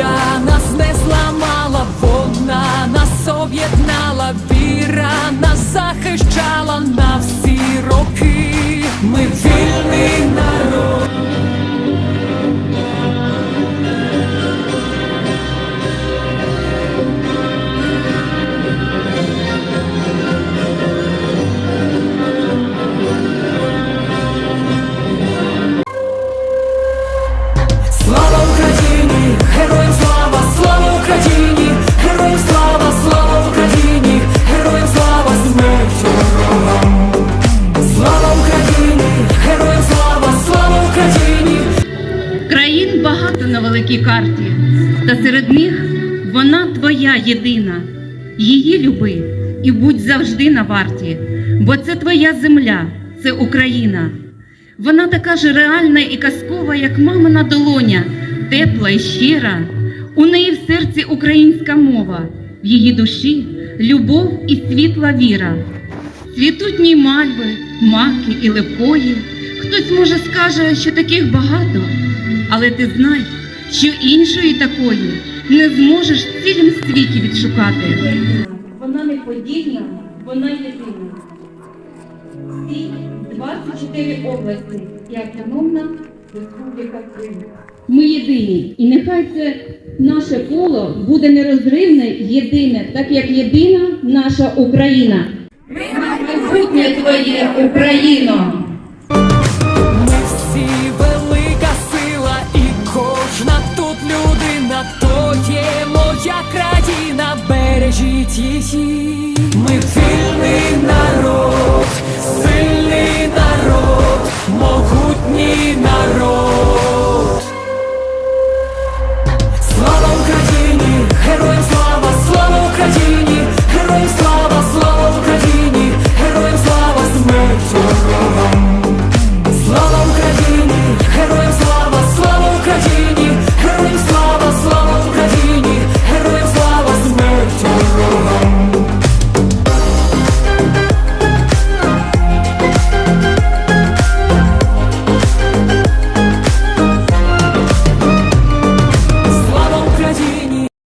біда нас не зламала, вона нас об'єднала, віра нас захищала на всі роки. Великій карті, та серед них вона твоя єдина. Її люби і будь завжди на варті, бо це твоя земля, це Україна. Вона така ж реальна і казкова, як мамина долоня, тепла і щира. У неї в серці українська мова, в її душі любов і світла віра. Цвітуть мальви, маки і лепої. Хтось може скаже, що таких багато, але ти знай, що іншої такої не зможеш в цілім світі відшукати. Вона неподільна, вона єдина. Всі 24 області і автономна Республіка Крим. Ми єдині, і нехай це наше коло буде нерозривне, єдине, так як єдина наша Україна. Ми Майбутнє твоє Україно! тихий, мы все.